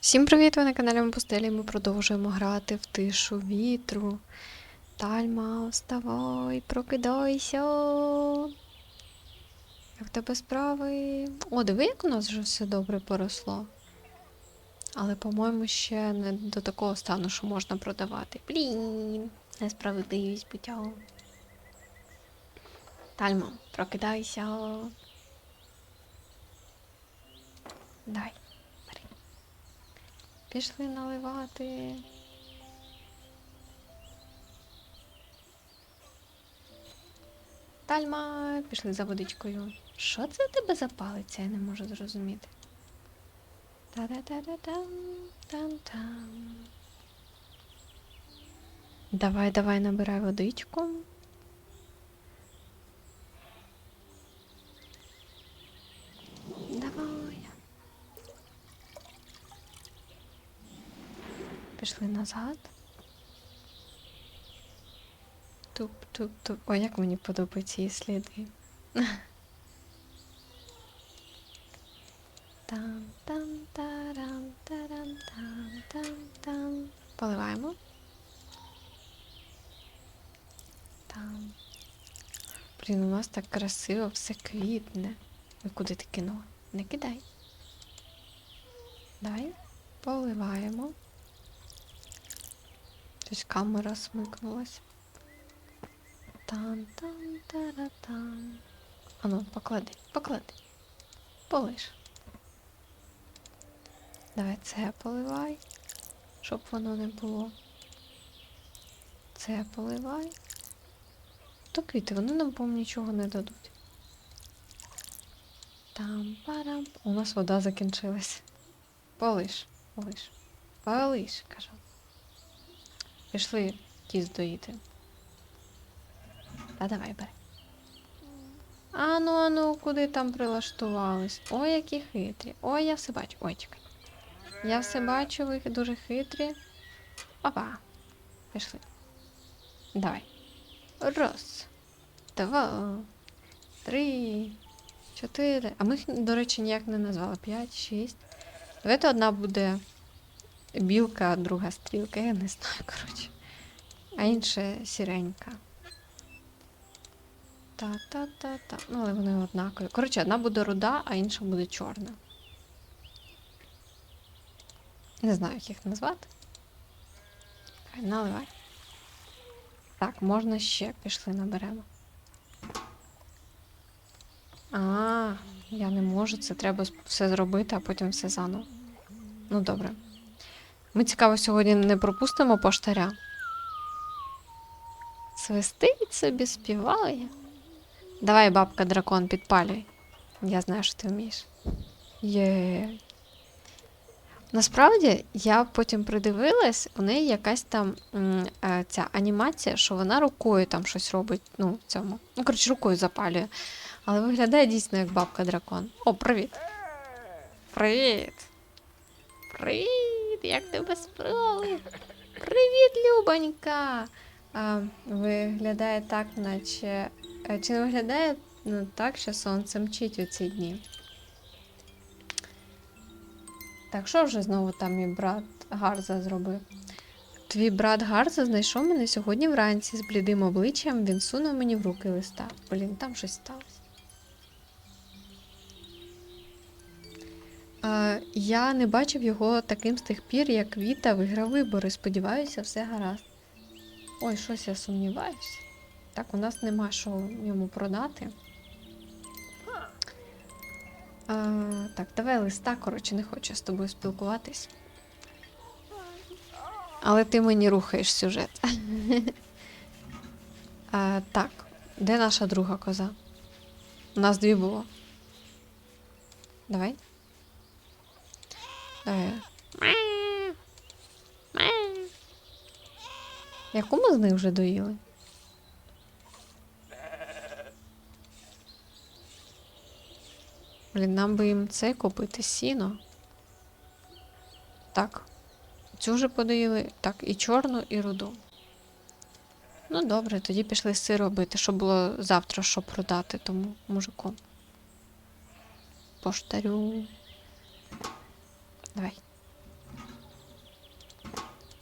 Всім привіт! Ви на каналі Мопустелі. Ми продовжуємо грати в тишу вітру. Тальма, вставай, прокидайся. Як тебе справи? О, диви, як у нас вже все добре поросло. Але, по-моєму, ще не до такого стану, що можна продавати. Блін, несправедливість буття. Тальма, прокидайся. Дай. Пішли наливати. Тальма, пішли за водичкою. Що це у тебе за палиця? Я не можу зрозуміти. Та-да-да-да-дам, там-там. Давай, давай, набирай водичку. Давай. Пішли назад. Туп-туп-туп. Ой, як мені подобаються її сліди. Там, там, тарам, тарам, там, там, там. Поливаємо. Там. Блін, у нас так красиво все квітне. Ви куди ти кинула? Не кидай. Дай. Поливаємо. Щось камера смикнулась. Там, там, тара там. Ану, поклади, поклади. Полиш. Давай це поливай, щоб воно не було. Це поливай. То квіти, вони нам, по нічого не дадуть. Там парам. У нас вода закінчилась. Полиш, полиш. Полиш, кажу. Пішли кіз доїти. Та давай бери. Ану, ану, куди там прилаштувались? Ой, які хитрі. Ой, я все бачу. Ой, чекай. Я все бачу, ви дуже хитрі. Опа. Пішли. Давай. Раз. Два. Три. Чотири. А ми їх, до речі, ніяк не назвали. П'ять, шість. Давайте одна буде білка, друга стрілка, я не знаю, коротше. А інша сіренька. Та-та-та-та. Ну, але вони однакові. Коротше, одна буде руда, а інша буде чорна. Не знаю, як їх назвати. Хай, наливай. Так, можна ще пішли наберемо. А, я не можу, це треба все зробити, а потім все заново. Ну, добре. Ми цікаво сьогодні не пропустимо поштаря. Свистить собі, співає. Давай, бабка дракон, підпалюй. Я знаю, що ти вмієш. Є. Насправді, я потім придивилась, у неї якась там е, ця анімація, що вона рукою там щось робить. Ну, цьому. Ну, коротше, рукою запалює. Але виглядає дійсно як бабка дракон. О, привіт! Привіт! Привіт! Як тебе справи? Привіт, Любонька! А, виглядає так, наче. е, Чи не виглядає ну, так, що сонце мчить у ці дні? Так, що вже знову там мій брат Гарза зробив? Твій брат Гарза знайшов мене сьогодні вранці з блідим обличчям, він сунув мені в руки листа. Блін, там щось сталося. Я не бачив його таким з тих пір, як Віта виграв вибори. Сподіваюся, все гаразд. Ой, щось я сумніваюся. Так, у нас нема що йому продати. А, так, давай листа, коротше, не хочу з тобою спілкуватись. Але ти мені рухаєш сюжет. а, так, де наша друга коза? У нас дві було. Давай. Давай. Яку ми з них вже доїли? Блін, нам би їм це купити сіно. Так. Цю вже подоїли. Так, і чорну, і руду. Ну, добре, тоді пішли сир робити, щоб було завтра що продати тому мужику. Поштарю. Давай.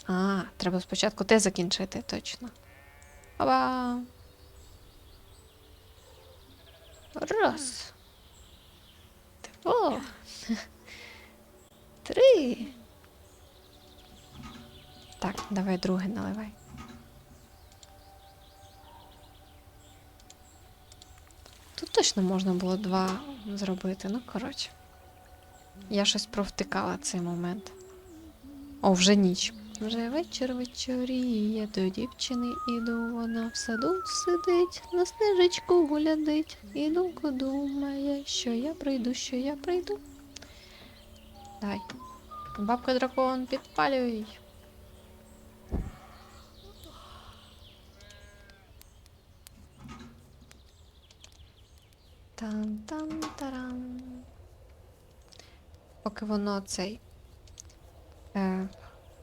А, треба спочатку те закінчити, точно. Оба. Раз. Два. Три. Так, давай друге наливай. Тут точно можна було два зробити. Ну, коротше. Я щось провтикала цей момент. О, вже ніч. Вже вечір вечоріє, до дівчини іду, вона в саду сидить, на снежечку гулядить, і думку думає, що я прийду, що я прийду. Дай. Бабка дракон, підпалюй. Тан-тан-таран. Поки воно цей. Е,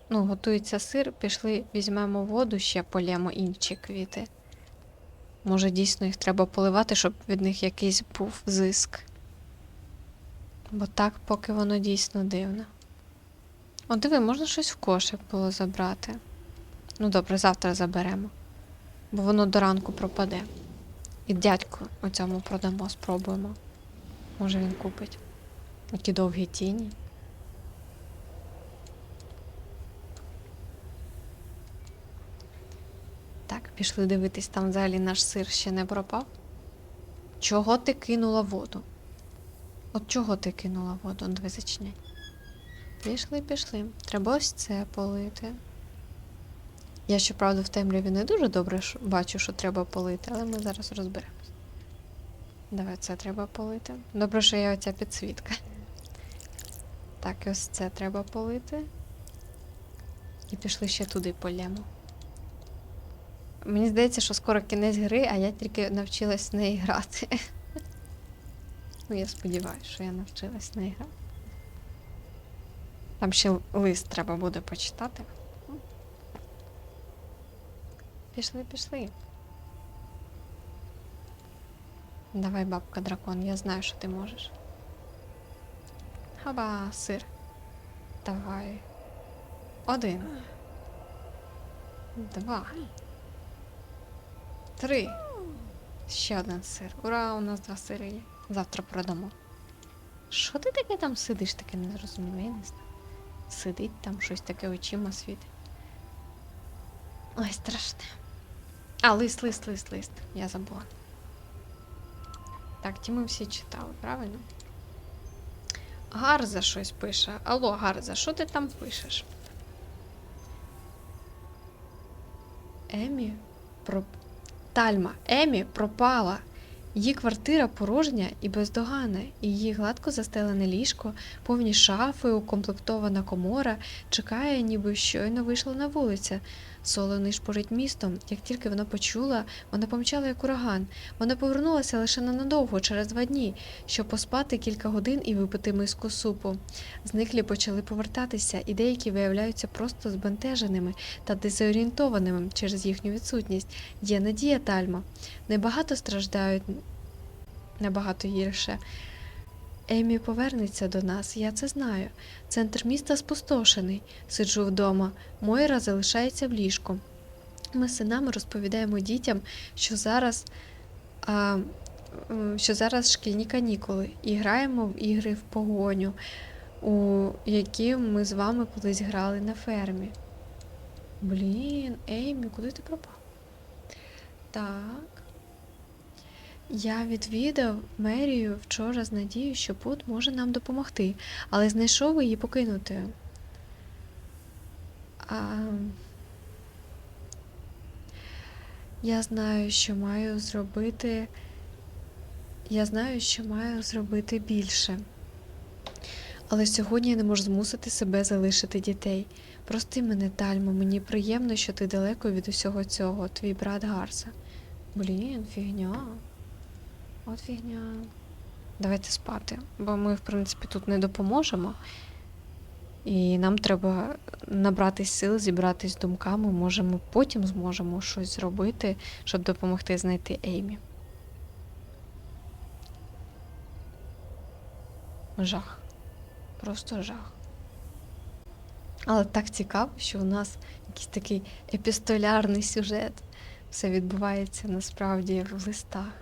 ну, готується сир, пішли, візьмемо воду, ще полємо інші квіти. Може, дійсно їх треба поливати, щоб від них якийсь був зиск. Бо так, поки воно дійсно дивно. О, диви, можна щось в кошик було забрати. Ну добре, завтра заберемо. Бо воно до ранку пропаде. І дядьку оцьому продамо, спробуємо. Може він купить. Які довгі тіні. Так, пішли дивитись, там взагалі наш сир ще не пропав. Чого ти кинула воду? От чого ти кинула воду? Диви, зачиняй. Пішли, пішли. Треба ось це полити. Я, щоправда, в темряві не дуже добре бачу, що треба полити, але ми зараз розберемось. Давай це треба полити. Добре, що є оця підсвітка. Так, ось це треба полити. І пішли ще туди полємо. Мені здається, що скоро кінець гри, а я тільки навчилась в неї грати. Ну, я сподіваюся, що я навчилась в неї грати. Там ще лист треба буде почитати. Пішли, пішли. Давай, бабка дракон, я знаю, що ти можеш. Хаба, сир. Давай. Один. Два. Три. Ще один сир. Ура, у нас два сири є. Завтра продамо. Що ти таке там сидиш, таке не зрозуміло, я не знаю. Сидить там щось таке очима світить. Ой, страшне. А, лист, лист, лист, лист. Я забула. Так, ті ми всі читали, правильно? Гарза щось пише. Алло, Гарза, що ти там пишеш? Емі про... Тальма, Емі пропала. Її квартира порожня і бездоганна, і її гладко застелене ліжко, повні шафи, укомплектована комора, чекає, ніби щойно вийшла на вулицю. Соло нишпорить містом. Як тільки вона почула, вона помчала як ураган. Вона повернулася лише ненадовго, через два дні, щоб поспати кілька годин і випити миску супу. Зниклі почали повертатися, і деякі виявляються просто збентеженими та дезорієнтованими через їхню відсутність. Є надія Тальма. Небагато страждають, набагато гірше. Емі повернеться до нас, я це знаю. Центр міста спустошений. Сиджу вдома. Мойра залишається в ліжку. Ми з синами розповідаємо дітям, що зараз, а, що зараз шкільні канікули, і граємо в ігри в погоню, у які ми з вами колись грали на фермі. Блін, Емі, куди ти пропав? Так. Я відвідав мерію вчора з надією, що Пут може нам допомогти, але знайшов її покинутою. А... Я знаю, що маю зробити. Я знаю, що маю зробити більше. Але сьогодні я не можу змусити себе залишити дітей. Прости мене, Тальмо, мені приємно, що ти далеко від усього цього, твій брат Гарса. Блін, фігня. От фігня. Давайте спати, бо ми, в принципі, тут не допоможемо. І нам треба набратись сил, зібратись думками. Може, ми потім зможемо щось зробити, щоб допомогти знайти Еймі. Жах. Просто жах. Але так цікаво, що у нас якийсь такий епістолярний сюжет. Все відбувається насправді в листах.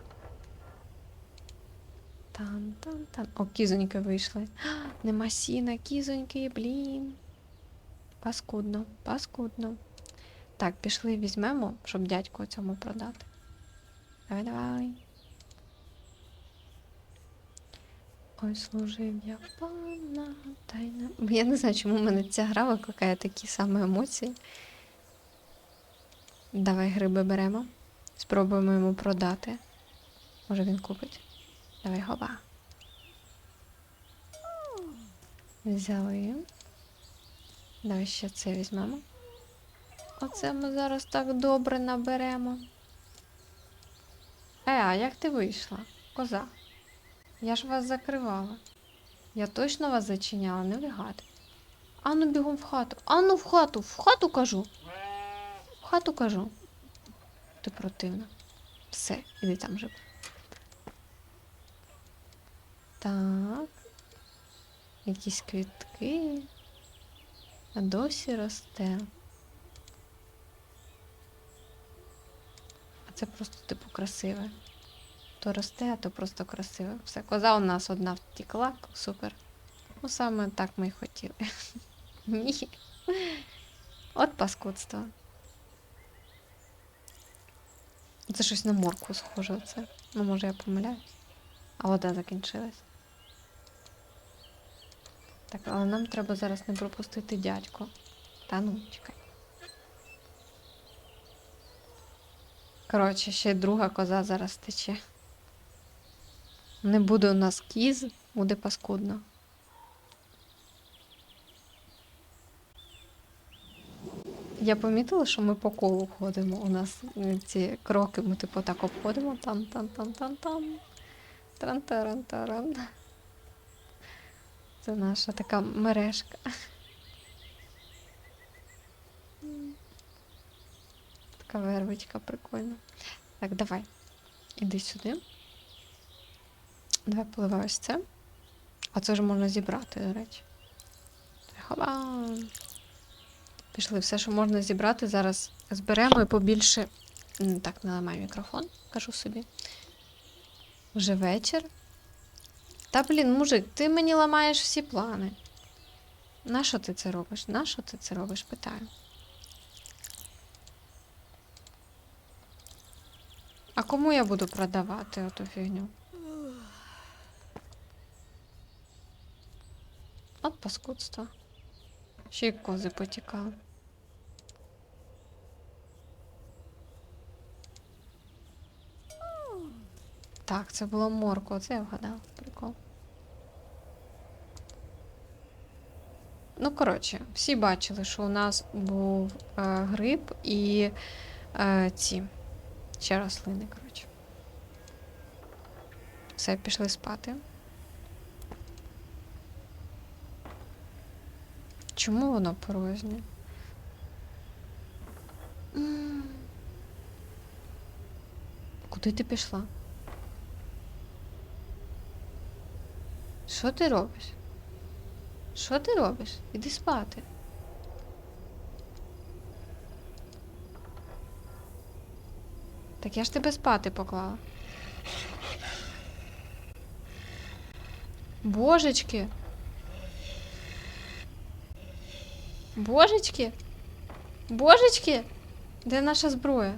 Тан, тан, тан. О, кізоньки вийшли. А, Нема сіна, кізоньки, блін. Паскудно, паскудно. Так, пішли візьмемо, щоб дядьку цьому продати. Давай, давай. Ой, служив я пана тайна. Я не знаю, чому в мене ця гра викликає такі самі емоції. Давай гриби беремо. Спробуємо йому продати. Може він купить. Давай гоба. Взяли. Давай ще це візьмемо. Оце ми зараз так добре наберемо. Е, а як ти вийшла? Коза. Я ж вас закривала. Я точно вас зачиняла, не вигадуй. Ану бігом в хату. Ану в хату, в хату кажу. В хату кажу. Ти противна. Все, іди там живи. Так. Якісь квітки. А досі росте. А це просто типу красиве. То росте, а то просто красиве. Все, коза у нас одна втекла, супер. Ну саме так ми й хотіли. Ні. От паскудство. Це щось на моркву схоже оце. Ну, може, я помиляюсь. А вода закінчилась. Так, але нам треба зараз не пропустити дядьку. Та ну, чекай. Коротше, ще друга коза зараз тече. Не буде у нас кіз, буде паскудно. Я помітила, що ми по колу ходимо. У нас ці кроки, ми типу так обходимо. Там, там, там, там, там. тран таран таран Це наша така мережка. Така вервичка прикольна. Так, давай. Іди сюди. Давай поливай ось це. А це вже можна зібрати, до речі. Хоба. Пішли, все, що можна зібрати, зараз зберемо і побільше. Так, не ламай мікрофон, кажу собі. Вже вечір. Та блін, мужик, ти мені ламаєш всі плани. Нащо ти це робиш? Нащо ти це робиш? Питаю. А кому я буду продавати оту фігню? От паскудство. Ще й кози потікали. Так, це було морква, це я вгадала. Прикол. Ну, коротше, всі бачили, що у нас був е, гриб і е, ці ще рослини, коротше. Все, пішли спати. Чому воно порожнє? Куди ти пішла? Що ти робиш? Що ти робиш? Іди спати. Так я ж тебе спати поклала. Божечки. Божечки? Божечки? Де наша зброя?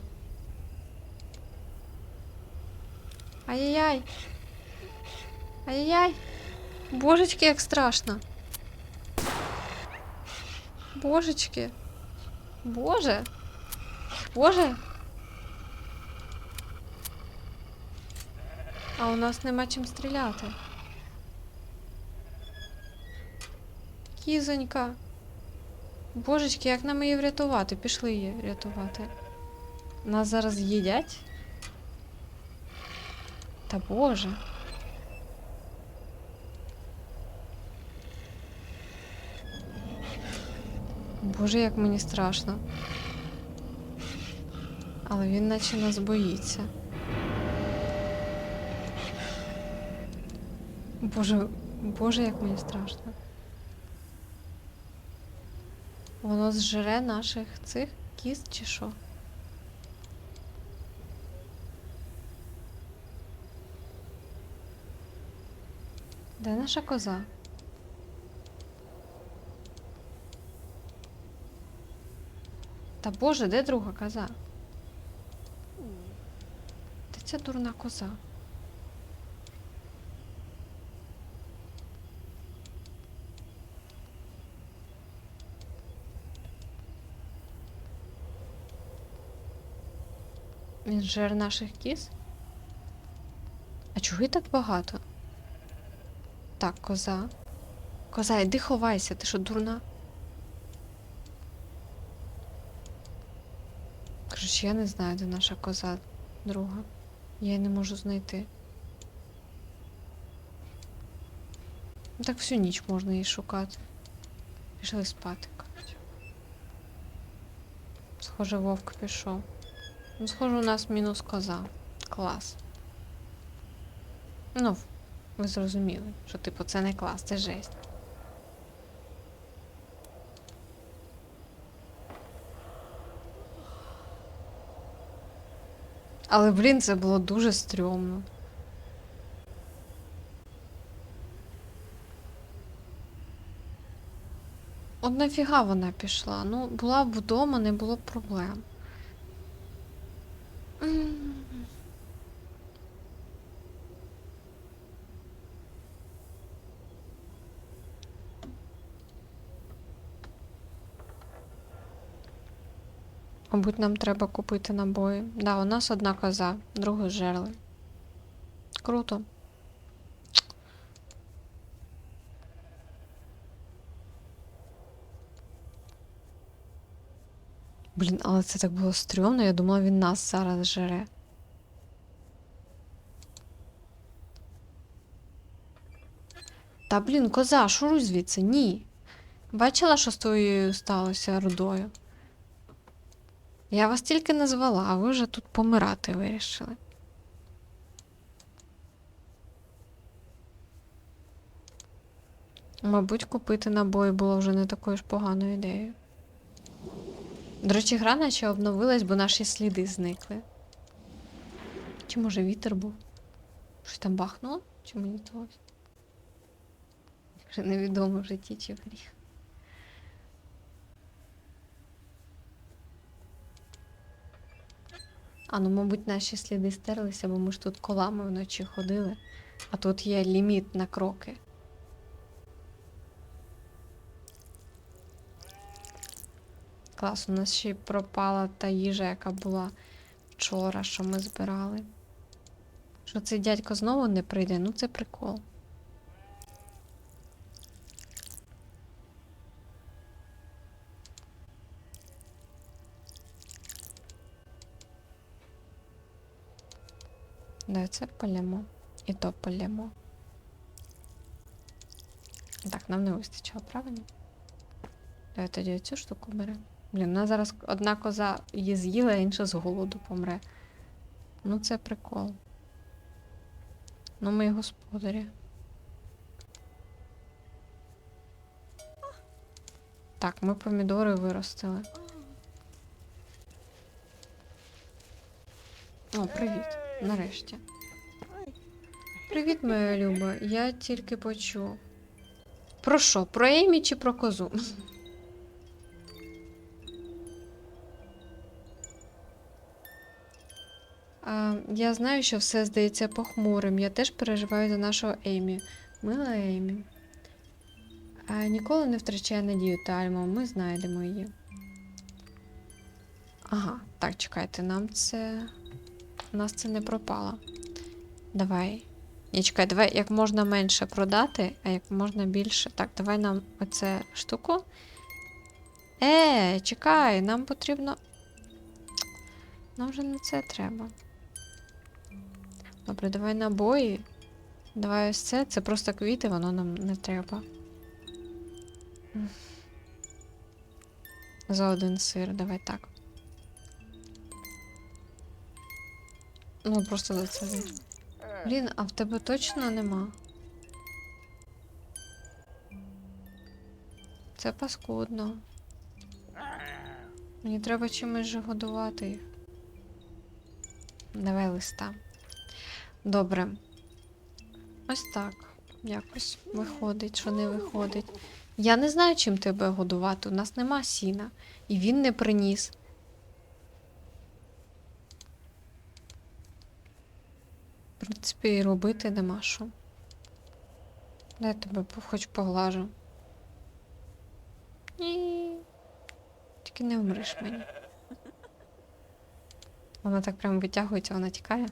Ай-яй-яй. Ай-яй-яй. Божечки, як страшно. Божечки. Боже. Боже. А у нас нема чим стріляти. Кізонька. Божечки, як нам її врятувати? Пішли її рятувати. Нас зараз їдять? Та боже. Боже, як мені страшно. Але він наче нас боїться. Боже, Боже, як мені страшно. Воно зжере наших цих кіст чи що? Де наша коза? Та боже, де друга коза? Де ця дурна коза? Він жер наших кіз? А чого так багато? Так, коза. Коза, іди ховайся, ти що дурна? Я не знаю, де наша коза друга. Я її не можу знайти. Ну, Так всю ніч можна її шукати. Пішли спати. Схоже, вовк пішов. Ну, схоже, у нас мінус коза. Клас. Ну, ви зрозуміли, що, типу, це не клас, це жесть. Але, блін, це було дуже стрьомно. От нафіга вона пішла? Ну, була б вдома, не було б проблем. Мабуть, нам треба купити набої. Да, у нас одна коза, другу жерли. Круто. Блін, але це так було стрьомно, я думала, він нас зараз жере. Та блін, коза, шуруй звідси, ні. Бачила, що з твоєю сталося рудою? Я вас тільки назвала, а ви вже тут помирати вирішили. Мабуть, купити набої було вже не такою ж поганою ідеєю. До речі, гра наче обновилась, бо наші сліди зникли. Чи може вітер був? Щось там бахнуло? Чи мені здалося? Вже невідомо в житті чи в грі. А ну, мабуть, наші сліди стерлися, бо ми ж тут колами вночі ходили, а тут є ліміт на кроки. Клас, у нас ще й пропала та їжа, яка була вчора, що ми збирали. Що цей дядько знову не прийде? Ну це прикол. Да, це полємо. І то полємо. Так, нам не вистачило, правильно? Давай тоді цю штуку беремо. Блін, у нас зараз одна коза її з'їла, а інша з голоду помре. Ну, це прикол. Ну, ми господарі. Так, ми помідори виростили. О, привіт. Нарешті. Привіт, моя Люба. Я тільки почув. Про що? Про Емі чи про козу? А, я знаю, що все здається похмурим. Я теж переживаю за нашого Емі. Мила Емі. А, ніколи не втрачай надію, Тальмо. Ми знайдемо її. Ага, так, чекайте, нам це. У нас це не пропало. Давай. Ні, чекай, давай як можна менше продати, а як можна більше. Так, давай нам оце штуку. Е, чекай, нам потрібно. Нам вже не це треба. Добре, давай набої. Давай ось це. Це просто квіти, воно нам не треба. За один сир, давай так. Ну, просто за це. Блін, а в тебе точно нема? Це паскудно. Мені треба чимось же годувати їх. Давай листа. Добре. Ось так. Якось виходить, що не виходить. Я не знаю, чим тебе годувати. У нас нема сіна. І він не приніс. В принципі, і робити нема що. Дай тебе хоч поглажу. Ні. Тільки не вмреш мені. Вона так прямо витягується, вона тікає.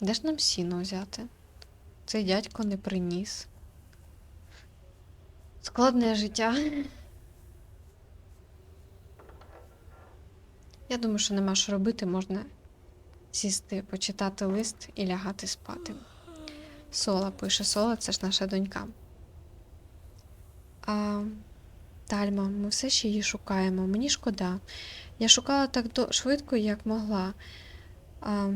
Де ж нам сіно взяти? Цей дядько не приніс. Складне життя. Я думаю, що нема що робити, можна сісти, почитати лист і лягати спати. Сола пише Сола, це ж наша донька. А, Тальма, ми все ще її шукаємо. Мені шкода. Я шукала так до... швидко, як могла. А,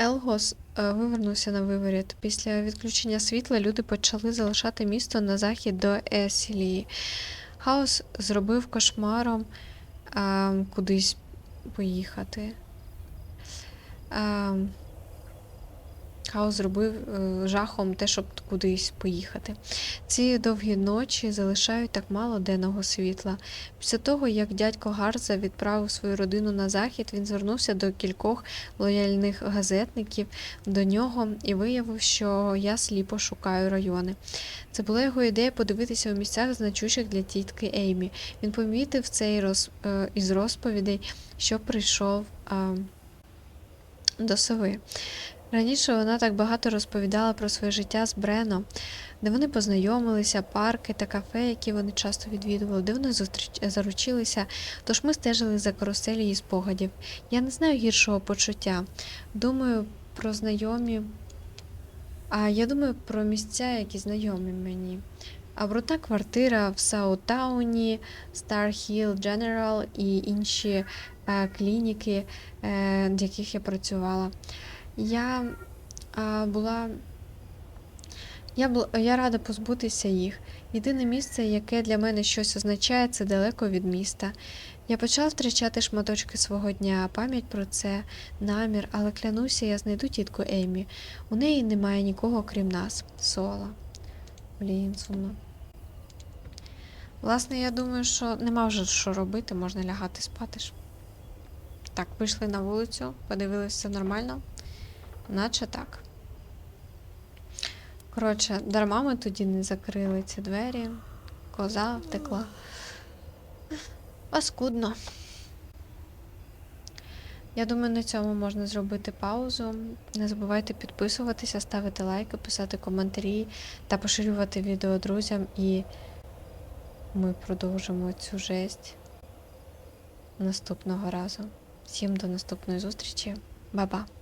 Елгос е, вивернувся на виворіт. Після відключення світла люди почали залишати місто на захід до Есілії. Хаос зробив кошмаром кудись поїхати. Хаос зробив е, жахом те, щоб кудись поїхати. Ці довгі ночі залишають так мало денного світла. Після того, як дядько Гарза відправив свою родину на захід, він звернувся до кількох лояльних газетників до нього і виявив, що я сліпо шукаю райони. Це була його ідея подивитися у місцях, значущих для тітки Еймі. Він помітив цей е, із розповідей, що прийшов е, до сови. Раніше вона так багато розповідала про своє життя з Брено, де вони познайомилися, парки та кафе, які вони часто відвідували, де вони зустріч... заручилися. Тож ми стежили за каруселі її спогадів. Я не знаю гіршого почуття. Думаю про знайомі. А я думаю про місця, які знайомі мені. А брудна квартира в Саутауні, Star Hill General і інші е, клініки, е, в яких я працювала. Я а, була. Я, бу- я рада позбутися їх. Єдине місце, яке для мене щось означає, це далеко від міста. Я почала втрачати шматочки свого дня, пам'ять про це, намір, але клянуся, я знайду тітку Емі. У неї немає нікого, крім нас. Сола. Блін, сумно. Власне, я думаю, що нема вже що робити, можна лягати спати ж. Так, вийшли на вулицю, подивилися, все нормально. Наче так. Коротше, дарма ми тоді не закрили ці двері. Коза втекла. Паскудно. Я думаю, на цьому можна зробити паузу. Не забувайте підписуватися, ставити лайки, писати коментарі та поширювати відео друзям. І ми продовжимо цю жесть наступного разу. Всім до наступної зустрічі. Ба-ба!